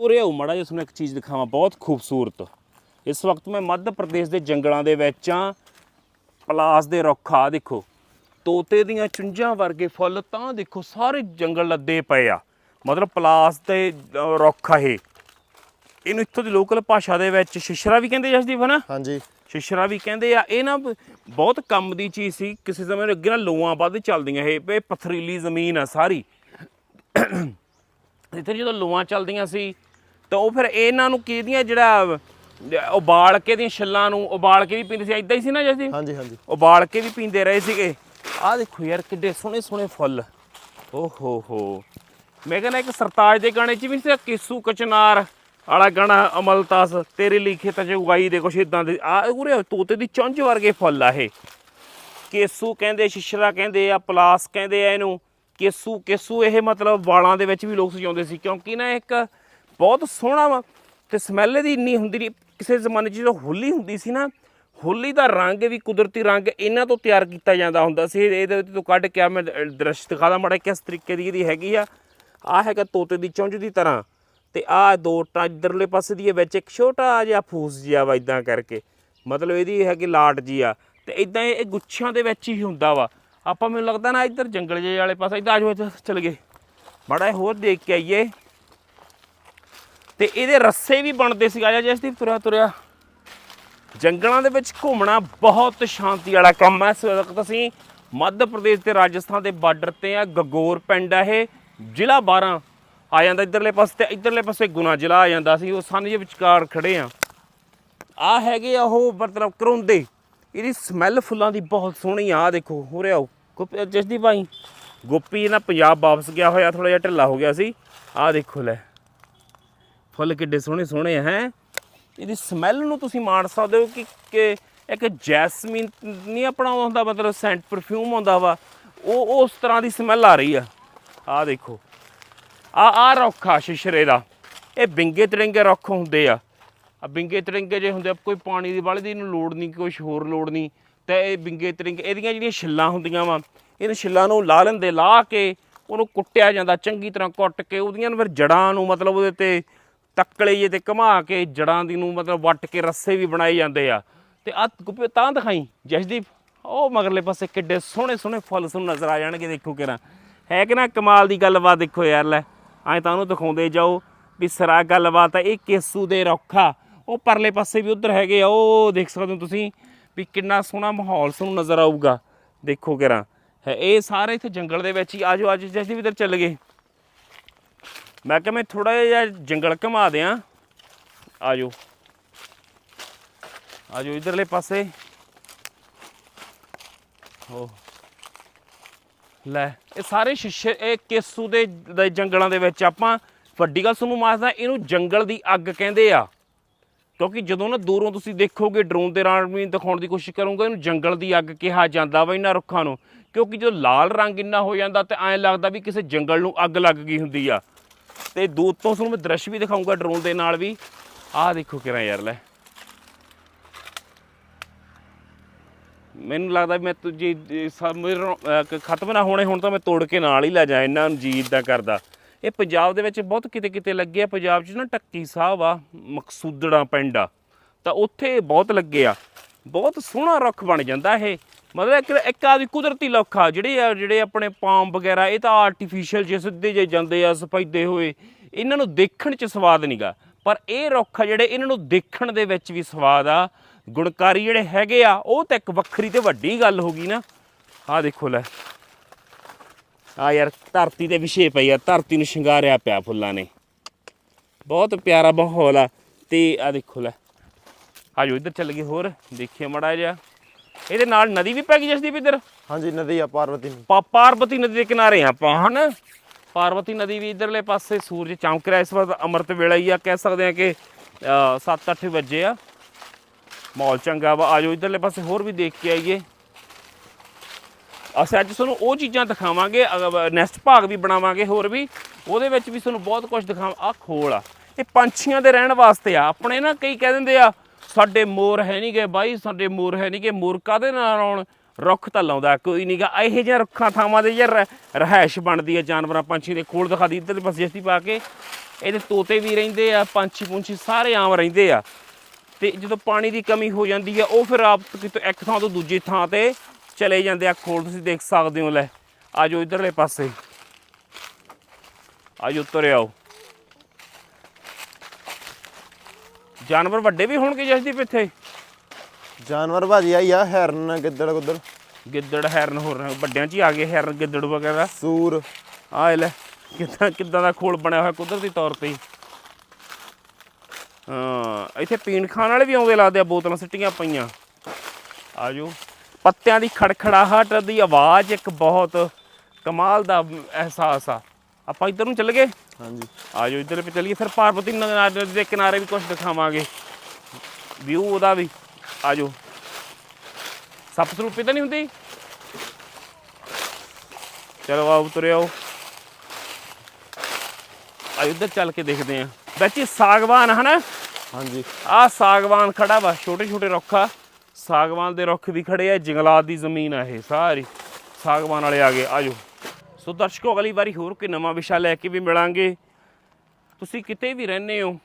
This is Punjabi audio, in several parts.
ਉਰੇ ਆਓ ਮੜਾ ਜਿਹਾ ਤੁਹਾਨੂੰ ਇੱਕ ਚੀਜ਼ ਦਿਖਾਵਾਂ ਬਹੁਤ ਖੂਬਸੂਰਤ। ਇਸ ਵਕਤ ਮੈਂ ਮੱਧ ਪ੍ਰਦੇਸ਼ ਦੇ ਜੰਗਲਾਂ ਦੇ ਵਿੱਚ ਆ ਪਲਾਸ ਦੇ ਰੁੱਖ ਆ ਦੇਖੋ। ਤੋਤੇ ਦੀਆਂ ਚੁੰਝਾਂ ਵਰਗੇ ਫੁੱਲ ਤਾਂ ਦੇਖੋ ਸਾਰੇ ਜੰਗਲ ਲੱਦੇ ਪਏ ਆ। ਮਤਲਬ ਪਲਾਸ ਦੇ ਰੁੱਖ ਆ ਇਹ। ਇਹਨੂੰ ਇੱਥੋਂ ਦੀ ਲੋਕਲ ਭਾਸ਼ਾ ਦੇ ਵਿੱਚ ਸ਼ਿਸ਼ਰਾ ਵੀ ਕਹਿੰਦੇ ਜਸਦੀਪ ਹਨਾ? ਹਾਂਜੀ। ਸ਼ਿਸ਼ਰਾ ਵੀ ਕਹਿੰਦੇ ਆ। ਇਹ ਨਾ ਬਹੁਤ ਕੰਮ ਦੀ ਚੀਜ਼ ਸੀ। ਕਿਸੇ ਸਮੇਂ ਅੱਗੇ ਨਾ ਲੋਆਂ ਵੱਧ ਚੱਲਦੀਆਂ ਇਹ ਇਹ ਪਥਰੀਲੀ ਜ਼ਮੀਨ ਆ ਸਾਰੀ। ਇੱਥੇ ਜਦੋਂ ਲੋਆਂ ਚੱਲਦੀਆਂ ਸੀ ਤਾਂ ਉਹ ਫਿਰ ਇਹਨਾਂ ਨੂੰ ਕਿਹਦੀਆਂ ਜਿਹੜਾ ਉਬਾਲ ਕੇ ਦੀਆਂ ਛੱਲਾਂ ਨੂੰ ਉਬਾਲ ਕੇ ਵੀ ਪੀਂਦੇ ਸੀ ਇਦਾਂ ਹੀ ਸੀ ਨਾ ਜਸਦੀ ਹਾਂਜੀ ਹਾਂਜੀ। ਉਬਾਲ ਕੇ ਵੀ ਪੀਂਦੇ ਰਹੇ ਸੀਗੇ। ਆਹ ਦੇਖੋ ਯਾਰ ਕਿੱਡੇ ਸੋਹਣੇ ਸੋਹਣੇ ਫੁੱਲ। ਓ ਹੋ। ਹੋ ਮੈਂ ਕਹਿੰਦਾ ਇੱਕ ਸਰਤਾਜ ਦੇ ਗਾਣੇ 'ਚ ਵੀ ਸੀ ਕਿਸੂ ਕਚਨਾਰ ਵਾਲਾ ਗਾਣਾ ਅਮਲਤਾਸ ਤੇਰੇ ਲਈ ਖੇਤਾਂ 'ਚ ਉਗਾਈ ਦੇ ਕੁਛ ਇਦਾਂ ਦੇ। ਆ ਉਰੇ ਤੋਤੇ ਦੀ ਚੁੰਝ ਵਰਗੇ ਫੁੱਲ ਆ ਇਹ। ਕੇਸੂ ਕਹਿੰਦੇ ਸ਼ਿਸ਼ਰਾ ਕਹਿੰਦੇ ਆ ਪਲਾਸ ਕਹਿੰਦੇ ਆ ਇਹਨੂੰ। ਕੇਸੂ ਕੇਸੂ ਇਹ ਮਤਲਬ ਵਾਲਾਂ ਦੇ ਵਿੱਚ ਵੀ ਲੋਕ ਸਜਾਉਂਦੇ ਸੀ ਕਿਉਂਕਿ ਨਾ ਇੱਕ ਬਹੁਤ ਸੋਹਣਾ ਵਾ ਤੇ ਸਮੈਲ ਦੀ ਇੰਨੀ ਹੁੰਦੀ ਨਹੀਂ। ਕਿਸੇ ਜ਼ਮਾਨੇ 'ਚ ਜਦੋਂ ਹੋਲੀ ਹੁੰਦੀ ਸੀ ਨਾ, ਹੋਲੀ ਦਾ ਰੰਗ ਵੀ ਕੁਦਰਤੀ ਰੰਗ ਇਹਨਾਂ ਤੋਂ ਤਿਆਰ ਕੀਤਾ ਜਾਂਦਾ ਹੁੰਦਾ ਸੀ। ਇਹਦੇ ਤੋਂ ਕੱਢ ਕੇ ਆ ਮੈਂ ਦ੍ਰਿਸ਼ ਦਿਖਾਦਾ ਮੜਾ ਕਿਸ ਤਰੀਕੇ ਦੀ ਇਹਦੀ ਹੈਗੀ ਆ। ਆ ਹੈਗਾ ਤੋਤੇ ਦੀ ਚੁੰਝ ਦੀ ਤਰ੍ਹਾਂ ਤੇ ਆ ਦੋ ਟਾਂ ਇੱਧਰਲੇ ਪਾਸੇ ਦੀ ਇਹ ਵਿੱਚ ਇੱਕ ਛੋਟਾ ਜਿਹਾ ਫੂਸ ਜਿਹਾ ਵਾ ਇਦਾਂ ਕਰਕੇ। ਮਤਲਬ ਇਹਦੀ ਹੈਗੀ ਲਾਟ ਜੀ ਆ ਤੇ ਇਦਾਂ ਇਹ ਗੁੱਛਿਆਂ ਦੇ ਵਿੱਚ ਹੀ ਹੁੰਦਾ ਵਾ। ਆਪਾਂ ਮੈਨੂੰ ਲੱਗਦਾ ਨਾ ਇੱਧਰ ਜੰਗਲ ਜੇ ਵਾਲੇ ਪਾਸੇ ਇਦਾਂ ਆਜੋ ਇੱਧਰ ਚਲ ਗਏ। ਮਾੜਾ ਜਿਹਾ ਹੋਰ ਦੇਖ ਕੇ ਆਈਏ। ਤੇ ਇਹਦੇ ਰੱਸੇ ਵੀ ਬਣਦੇ ਸੀ। ਆਜਾ ਜਸਦੀਪ ਤੁਰਿਆ ਤੁਰਿਆ। ਜੰਗਲਾਂ ਦੇ ਵਿੱਚ ਘੁੰਮਣਾ ਬਹੁਤ ਸ਼ਾਂਤੀ ਵਾਲਾ ਕੰਮ ਹੈ। ਇਸ ਵਕਤ ਅਸੀਂ ਮੱਧ ਪ੍ਰਦੇਸ਼ ਤੇ ਰਾਜਸਥਾਨ ਦੇ ਬਾਰਡਰ ਤੇ ਆ। ਗਗੋਰ ਪਿੰਡ ਆ ਇਹ। ਜ਼ਿਲ੍ਹਾ 12 ਆ ਜਾਂਦਾ ਇਧਰਲੇ ਪਾਸੇ ਤੇ ਇਧਰਲੇ ਪਾਸੇ ਗੁਨਾ ਜ਼ਿਲ੍ਹਾ ਆ ਜਾਂਦਾ ਸੀ। ਉਹ ਸਾਂਝੇ ਵਿਚਕਾਰ ਖੜੇ ਆ। ਆ ਹੈਗੇ ਆ ਉਹ ਮਤਲਬ ਕਰੋਂਦੇ। ਇਹਦੀ ਸਮੈਲ ਫੁੱਲਾਂ ਦੀ ਬਹੁਤ ਸੋਹਣੀ ਆ। ਆਹ ਦੇਖੋ, ਹੋ ਰਿਹਾ ਉਹ। ਜਸਦੀ ਭਾਈ, ਗੋਪੀ ਨਾ ਪੰਜਾਬ ਵਾਪਸ ਗਿਆ ਹੋਇਆ ਥੋੜਾ ਜਿਹਾ ਢਿੱਲਾ ਹੋ ਗਿਆ ਸੀ। ਆਹ ਦੇਖੋ ਲੈ। ਫੁੱਲ ਕਿੱਡੇ ਸੋਹਣੇ ਸੋਹਣੇ ਆ ਹੈ। ਇਹਦੀ ਸਮੈਲ ਨੂੰ ਤੁਸੀਂ ਮਾਣ ਸਕਦੇ ਹੋ ਕਿ ਕਿ ਇੱਕ ਜੈਸਮੀਨ ਨਹੀਂ ਆਪਣਾ ਹੁੰਦਾ, ਮਤਲਬ ਸੈਂਟ ਪਰਫਿਊਮ ਹੁੰਦਾ ਵਾ। ਉਹ ਉਸ ਤਰ੍ਹਾਂ ਦੀ ਸਮੈਲ ਆ ਰਹੀ ਆ। ਆਹ ਦੇਖੋ। ਆ ਆ ਰੁੱਖ ਆ ਸ਼ਿਸ਼ਰੇ ਦਾ। ਇਹ ਬਿੰਗੇ ਤੜਿੰਗੇ ਰੁੱਖ ਹੁੰਦੇ ਆ। ਆ ਬਿੰਗੇ ਤੜਿੰਗੇ ਜੇ ਹੁੰਦੇ ਆ, ਕੋਈ ਪਾਣੀ ਦੀ ਵਾਲੀ ਦੀ ਇਹਨੂੰ ਲੋੜ ਨਹੀਂ ਕੁਝ ਹੋਰ ਲੋੜ ਨਹੀਂ। ਤੇ ਇਹ ਬਿੰਗੇ ਤੜਿੰਗੇ ਇਹਦੀਆਂ ਜਿਹੜੀਆਂ ਛਿੱਲਾਂ ਹੁੰਦੀਆਂ ਵਾ, ਇਹਨਾਂ ਛਿੱਲਾਂ ਨੂੰ ਲਾ ਲੈਂਦੇ, ਲਾ ਕੇ ਉਹਨੂੰ ਕੁੱਟਿਆ ਜਾਂਦਾ, ਚੰਗੀ ਤਰ੍ਹਾਂ ਕੁੱਟ ਕੇ ਉਹਦੀਆਂ ਫਿਰ ਜੜਾਂ ਨੂੰ ਮਤਲਬ ਉਹਦੇ ਤੇ ਤੱਕਲੇ ਜੇ ਤੇ ਘੁਮਾ ਕੇ ਜੜਾਂ ਦੀ ਨੂੰ ਮਤਲਬ ਵੱਟ ਕੇ ਰੱਸੇ ਵੀ ਬਣਾਏ ਜਾਂਦੇ ਆ। ਤੇ ਆ ਗੁੱਪੇ ਤਾਂ ਦਿਖਾਈ, ਜਸਦੀਪ। ਉਹ ਮਗਰਲੇ ਪਾਸੇ ਕਿੱਡੇ ਸੋਹਣੇ ਸੋਹਣੇ ਫੁੱਲ ਤੁਹਾਨੂੰ ਨਜ਼ਰ ਆ ਜਾਣਗੇ, ਦੇਖੋ ਕਿਰਾ। ਹੈ ਕਿ ਨਾ ਕਮਾਲ ਦੀ ਗੱਲਬਾਤ ਦੇਖੋ ਯਾਰ, ਲੈ। ਐਂ ਤਾਂ ਉਹਨੂੰ ਦਿਖਾਉਂਦੇ ਜਾਓ ਵੀ ਸਰਾ ਗੱਲਬਾਤ ਆ, ਇਹ ਕੇਸੂ ਦੇ ਰੌਖਾ। ਉਹ ਪਰਲੇ ਪਾਸੇ ਵੀ ਉਧਰ ਹੈਗੇ ਆ, ਉਹ ਦੇਖ ਸਕਦੇ ਹੋ ਤੁਸੀਂ ਵੀ ਕਿੰਨਾ ਸੋਹਣਾ ਮਾਹੌਲ ਤੁਹਾਨੂੰ ਨਜ਼ਰ ਆਊਗਾ। ਦੇਖੋ ਕਿਰਾ। ਹੈ, ਇਹ ਸਾਰੇ ਇੱਥੇ ਜੰਗਲ ਦੇ ਵਿੱਚ ਹੀ। ਆਜੋ ਅੱਜ ਜੈਸੀ ਵੀ ਇੱਧਰ ਚੱਲ ਗਏ। ਮੈਂ ਕਿਹਾ ਮੈਂ ਥੋੜਾ ਜਿਹਾ ਜੰਗਲ ਘੁਮਾ ਦਿਆਂ। ਆਜੋ। ਆਜੋ ਇਧਰਲੇ ਪਾਸੇ। ਹੋ ਲੈ, ਇਹ ਸਾਰੇ ਸ਼ੀਸ਼ੇ, ਇਹ ਕੇਸੂ ਦੇ ਜੰਗਲਾਂ ਦੇ ਵਿੱਚ ਆਪਾਂ ਵੱਡੀ ਗੱਲ ਤੁਹਾਨੂੰ ਮਾਸਦਾ ਇਹਨੂੰ ਜੰਗਲ ਦੀ ਅੱਗ ਕਹਿੰਦੇ ਆ। ਕਿਉਂਕਿ ਜਦੋਂ ਨਾ ਦੂਰੋਂ ਤੁਸੀਂ ਦੇਖੋਗੇ ਡਰੋਨ ਦੇ ਨਾਲ ਵੀ ਦਿਖਾਉਣ ਦੀ ਕੋਸ਼ਿਸ਼ ਕਰੂੰਗਾ, ਇਹਨੂੰ ਜੰਗਲ ਦੀ ਅੱਗ ਕਿਹਾ ਜਾਂਦਾ ਵਾ ਇਹਨਾਂ ਰੁੱਖਾਂ ਨੂੰ। ਕਿਉਂਕਿ ਜਦੋਂ ਲਾਲ ਰੰਗ ਇੰਨਾ ਹੋ ਜਾਂਦਾ ਤੇ ਐਂ ਲੱਗਦਾ ਵੀ ਕਿਸੇ ਜੰਗਲ ਨੂੰ ਅੱਗ ਲੱਗ ਗਈ ਹੁੰਦੀ ਆ। ਤੇ ਦੂਰ ਤੋਂ ਤੁਹਾਨੂੰ ਮੈਂ ਦ੍ਰਿਸ਼ ਵੀ ਦਿਖਾਉਂਗਾ ਡਰੋਨ ਦੇ ਨਾਲ ਵੀ। ਆਹ ਦੇਖੋ ਕਿਰਾਂ ਯਾਰ ਲੈ। ਮੈਨੂੰ ਲੱਗਦਾ ਮੈਂ ਤੁ ਖਤਮ ਨਾ ਹੋਣੇ ਹੁਣ ਤਾਂ ਮੈਂ ਤੋੜ ਕੇ ਨਾਲ ਹੀ ਲੈ ਜਾ ਇਹਨਾਂ ਨੂੰ ਜੀ ਇਦਾਂ ਕਰਦਾ ਇਹ ਪੰਜਾਬ ਦੇ ਵਿੱਚ ਬਹੁਤ ਕਿਤੇ ਕਿਤੇ ਲੱਗੇ ਆ। ਪੰਜਾਬ 'ਚ ਨਾ ਟੱਕੀ ਸਾਹਿਬ ਆ, ਮਕਸੂਦੜਾ ਪਿੰਡ ਆ। ਤਾਂ ਉੱਥੇ ਬਹੁਤ ਲੱਗੇ ਆ। ਬਹੁਤ ਸੋਹਣਾ ਰੁੱਖ ਬਣ ਜਾਂਦਾ ਇਹ। ਮਤਲਬ ਇੱਕ ਇੱਕ ਆਦੀ ਕੁਦਰਤੀ ਲੌਖਾ, ਜਿਹੜੇ ਆ ਜਿਹੜੇ ਆਪਣੇ ਪਾਮ ਵਗੈਰਾ, ਇਹ ਤਾਂ ਆਰਟੀਫੀਸ਼ੀਅਲ ਜੇ ਸਿੱਧੇ ਜੇ ਜਾਂਦੇ ਆ ਸਫੈਦੇ ਹੋਏ, ਇਹਨਾਂ ਨੂੰ ਦੇਖਣ 'ਚ ਸਵਾਦ ਨਹੀਂਗਾ ਪਰ ਇਹ ਰੁੱਖ ਜਿਹੜੇ ਇਹਨਾਂ ਨੂੰ ਦੇਖਣ ਦੇ ਵਿੱਚ ਵੀ ਸਵਾਦ ਆ, ਗੁਣਕਾਰੀ ਜਿਹੜੇ ਹੈਗੇ ਆ, ਉਹ ਤਾਂ ਇੱਕ ਵੱਖਰੀ ਤੇ ਵੱਡੀ ਗੱਲ ਹੋ ਗਈ ਨਾ। ਆਹ ਦੇਖੋ ਲੈ। ਆ ਯਾਰ, ਧਰਤੀ ਤੇ ਵਿਸ਼ੇ ਪਈ ਆ, ਧਰਤੀ ਨੂੰ ਸ਼ਿੰਗਾਰਿਆ ਪਿਆ ਫੁੱਲਾਂ ਨੇ। ਬਹੁਤ ਪਿਆਰਾ ਮਾਹੌਲ ਆ। ਤੇ ਆ ਦੇਖੋ ਲੈ। ਆਜੋ, ਇੱਧਰ ਚੱਲ ਗਏ ਹੋਰ, ਦੇਖੀਏ ਮੜਾ ਜਿਹਾ। ਇਹਦੇ ਨਾਲ ਨਦੀ ਵੀ ਪੈ ਗਈ ਜਸਦੀਪ ਇੱਧਰ? ਹਾਂਜੀ ਨਦੀ ਆ ਪਾਰਵਤੀ ਪਾ- ਪਾਰਵਤੀ ਨਦੀ ਦੇ ਕਿਨਾਰੇ ਆ ਆਪਾਂ ਹਨ? ਪਾਰਵਤੀ ਨਦੀ ਵੀ ਇਧਰਲੇ ਪਾਸੇ ਸੂਰਜ ਚਮਕ ਰਿਹਾ ਇਸ ਵਕਤ ਅੰਮ੍ਰਿਤ ਵੇਲਾ ਹੀ ਆ। ਕਹਿ ਸਕਦੇ ਆ ਕਿ 7-8 ਵਜੇ ਆ। ਮਾਹੌਲ ਚੰਗਾ ਵਾ। ਆਜੋ ਇਧਰਲੇ ਪਾਸੇ ਹੋਰ ਵੀ ਦੇਖ ਕੇ ਆਈਏ। ਅਸੀਂ ਅੱਜ ਤੁਹਾਨੂੰ ਉਹ ਚੀਜ਼ਾਂ ਦਿਖਾਵਾਂਗੇ ਨੈਕਸਟ ਭਾਗ ਵੀ ਬਣਾਵਾਂਗੇ ਹੋਰ ਵੀ। ਉਹਦੇ ਵਿੱਚ ਵੀ ਤੁਹਾਨੂੰ ਬਹੁਤ ਕੁਝ ਦਿਖਾਵਾਂ ਆ ਖੋਲ ਆ। ਇਹ ਪੰਛੀਆਂ ਦੇ ਰਹਿਣ ਵਾਸਤੇ ਆ। ਆਪਣੇ ਨਾ ਕਈ ਕਹਿ ਦਿੰਦੇ ਆ ਸਾਡੇ ਮੋਰ ਹੈ ਨਹੀਂਗੇ ਬਾਈ, ਸਾਡੇ ਮੋਰ ਹੈ ਨਹੀਂਗੇ ਮੋਰ ਕਾਦੇ ਨਾਲ ਆਉਣ? ਰੁੱਖ ਤਾਂ ਲਾਉਂਦਾ, ਕੋਈ ਨਹੀਂਗਾ ਇਹੋ ਜਿਹਾ ਰੁੱਖਾਂ, ਥਾਵਾਂ ਦੇ ਯਾਰ ਰਹਿائش ਬਣਦੀ ਹੈ ਜਾਨਵਰਾਂ ਪੰਛੀ ਦੇ ਖੋਲ ਦਿਖਾ ਦੀ, ਇੱਧਰ ਪਾਸੇ ਅਸੀਂ ਪਾ ਕੇ। ਇਹਦੇ ਤੋਤੇ ਵੀ ਰਹਿੰਦੇ ਆ, ਪੰਛੀ ਪੁੰਛੀ ਸਾਰੇ ਆਮ ਰਹਿੰਦੇ ਆ। ਤੇ ਜਦੋਂ ਪਾਣੀ ਦੀ ਕਮੀ ਹੋ ਜਾਂਦੀ ਆ, ਉਹ ਫਿਰ ਆਪ ਕਿਤੇ ਇੱਕ ਥਾਂ ਤੋਂ ਦੂਜੀ ਥਾਂ ਤੇ ਚਲੇ ਜਾਂਦੇ ਆ। ਖੋਲ ਤੁਸੀਂ ਦੇਖ ਸਕਦੇ ਹੋ, ਲੈ। ਆਜੋ ਇਧਰਲੇ ਪਾਸੇ। ਆਜੋ ਤੁਰ ਆਓ। ਜਾਨਵਰ ਵੱਡੇ ਵੀ ਹੋਣਗੇ ਜਸਦੀਪ ਇੱਥੇ? ਜਾਨਵਰ ਭਾਜੀ ਆਈ ਆ ਹੈਰਨ ਗਿੱਦੜ ਗੁੱਦੜ। ਗਿੱਦੜ ਹੈਰਨ ਹੋ ਰਹੇ ਵੱਡਿਆਂ 'ਚ ਹੀ ਆ ਗਏ ਹੈਰਨ ਗਿੱਦੜ ਵਗੈਰਾ। ਸੂਰ। ਆ ਲੈ ਕਿੱਦਾਂ ਕਿੱਦਾਂ ਦਾ ਖੋਲ ਬਣਿਆ ਹੋਇਆ ਕੁਦਰਤੀ ਤੌਰ ਤੇ। ਹਾਂ ਇੱਥੇ ਪੀਣ ਖਾਣ ਵਾਲੇ ਵੀ ਆਉਂਦੇ ਲੱਗਦੇ ਆ ਬੋਤਲਾਂ ਸਿੱਟੀਆਂ ਪਈਆਂ। ਆਜੋ। ਪੱਤਿਆਂ ਦੀ ਖੜਖੜਾਹਟ ਦੀ ਆਵਾਜ਼ ਇੱਕ ਬਹੁਤ ਕਮਾਲ ਦਾ ਅਹਿਸਾਸ ਆ। ਆਪਾਂ ਇੱਧਰ ਨੂੰ ਚੱਲ ਗਏ। ਹਾਂਜੀ। ਆਜੋ ਇੱਧਰ पे ਚੱਲੀਏ ਫਿਰ ਪਾਰਵਤੀ ਨਦੀ ਦੇ ਕਿਨਾਰੇ ਵੀ ਕੁਝ ਦਿਖਾਵਾਂਗੇ। ਵਿਊ ਉਹਦਾ ਵੀ। ਆਜੋ। ਸੱਪ ਸਰੂਪੀ ਤਾਂ ਨਹੀਂ ਹੁੰਦੀ? ਚਲੋ ਆਓ ਤੁਰਿਓ ਆਜੋ ਇੱਧਰ ਚੱਲ ਕੇ ਦੇਖਦੇ ਆਂ ਹੀ ਸਾਗਵਾਨ ਹਨਾ? ਹਾਂਜੀ। ਆ ਸਾਗਵਾਨ ਖੜਾ ਵਾ ਛੋਟੇ ਛੋਟੇ ਰੁੱਖ ਆ। ਸਾਗਵਾਨ ਦੇ ਰੁੱਖ ਵੀ ਖੜੇ ਆ ਜੰਗਲਾਤ ਦੀ ਜ਼ਮੀਨ ਆ ਇਹ ਸਾਰੀ। ਸਾਗਵਾਨ ਵਾਲੇ ਆ ਗਏ ਆਜੋ। ਸੋ ਦਰਸ਼ਕੋ, ਅਗਲੀ ਵਾਰੀ ਹੋਰ ਕੋਈ ਨਵਾਂ ਵਿਸ਼ਾ ਲੈ ਕੇ ਵੀ ਮਿਲਾਂਗੇ। ਤੁਸੀਂ ਕਿਤੇ ਵੀ ਰਹਿੰਦੇ ਹੋ,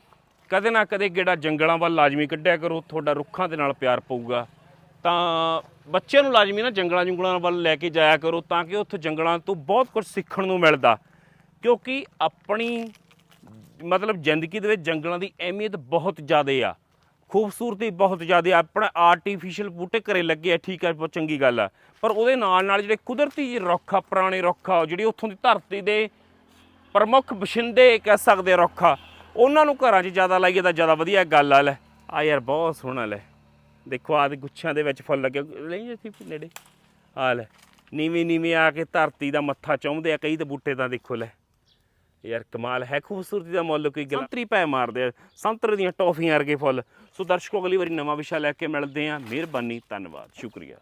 ਕਦੇ ਨਾ ਕਦੇ ਗੇੜਾ ਜੰਗਲਾਂ ਵੱਲ ਲਾਜ਼ਮੀ ਕੱਢਿਆ ਕਰੋ, ਤੁਹਾਡਾ ਰੁੱਖਾਂ ਦੇ ਨਾਲ ਪਿਆਰ ਪਊਗਾ। ਤਾਂ ਬੱਚਿਆਂ ਨੂੰ ਲਾਜ਼ਮੀ ਨਾ ਜੰਗਲਾਂ ਜੰਗਲਾਂ ਵੱਲ ਲੈ ਕੇ ਜਾਇਆ ਕਰੋ, ਤਾਂ ਕਿ ਉੱਥੇ ਜੰਗਲਾਂ ਤੋਂ ਬਹੁਤ ਕੁਝ ਸਿੱਖਣ ਨੂੰ ਮਿਲਦਾ। ਕਿਉਂਕਿ ਆਪਣੀ ਮਤਲਬ ਜ਼ਿੰਦਗੀ ਦੇ ਵਿੱਚ ਜੰਗਲਾਂ ਦੀ ਅਹਿਮੀਅਤ ਬਹੁਤ ਜ਼ਿਆਦਾ ਆ। ਖੂਬਸੂਰਤੀ ਬਹੁਤ ਜ਼ਿਆਦਾ ਆਪਣਾ ਆਰਟੀਫੀਸ਼ੀਅਲ ਬੂਟੇ ਘਰੇ ਲੱਗੇ ਆ, ਠੀਕ ਆ, ਬਹੁਤ ਚੰਗੀ ਗੱਲ ਆ। ਪਰ ਉਹਦੇ ਨਾਲ ਨਾਲ ਜਿਹੜੇ ਕੁਦਰਤੀ ਜਿਹੇ ਰੁੱਖ ਆ, ਪੁਰਾਣੇ ਰੁੱਖ ਆ, ਜਿਹੜੀ ਉੱਥੋਂ ਦੀ ਧਰਤੀ ਦੇ ਪ੍ਰਮੁੱਖ ਬਸ਼ਿੰਦੇ ਕਹਿ ਸਕਦੇ ਆ ਰੁੱਖ ਆ, ਉਹਨਾਂ ਨੂੰ ਘਰਾਂ 'ਚ ਜ਼ਿਆਦਾ ਲਾਈਏ ਤਾਂ ਜ਼ਿਆਦਾ ਵਧੀਆ ਗੱਲ ਆ ਲੈ। ਆ ਯਾਰ, ਬਹੁਤ ਸੋਹਣਾ ਲੈ। ਦੇਖੋ, ਆਹ ਦੇ ਗੁੱਛਾਂ ਦੇ ਵਿੱਚ ਫੁੱਲ ਲੱਗੇ ਨਹੀਂ ਇੱਥੇ ਨੇੜੇ। ਆ ਲੈ ਨੀਵੀਂ ਨੀਵੇਂ ਆ ਕੇ ਧਰਤੀ ਦਾ ਮੱਥਾ ਚਾਹੁੰਦੇ ਆ, ਕਈ ਤੇ ਬੂਟੇ ਤਾਂ ਦੇਖੋ ਲੈ। ਯਾਰ ਕਮਾਲ ਹੈ, ਖੂਬਸੂਰਤੀ ਦਾ ਮੁੱਲ ਕੋਈ ਗੱਲ ਪੈ ਮਾਰਦੇ ਆ, ਸੰਤਰੇ ਦੀਆਂ ਟੌਫੀਆਂ ਵਰਗੇ ਫੁੱਲ। ਸੋ ਦਰਸ਼ਕੋ, ਅਗਲੀ ਵਾਰੀ ਨਵਾਂ ਵਿਸ਼ਾ ਲੈ ਕੇ ਮਿਲਦੇ ਆ ਮਿਹਰਬਾਨੀ, ਧੰਨਵਾਦ, ਸ਼ੁਕਰੀਆ।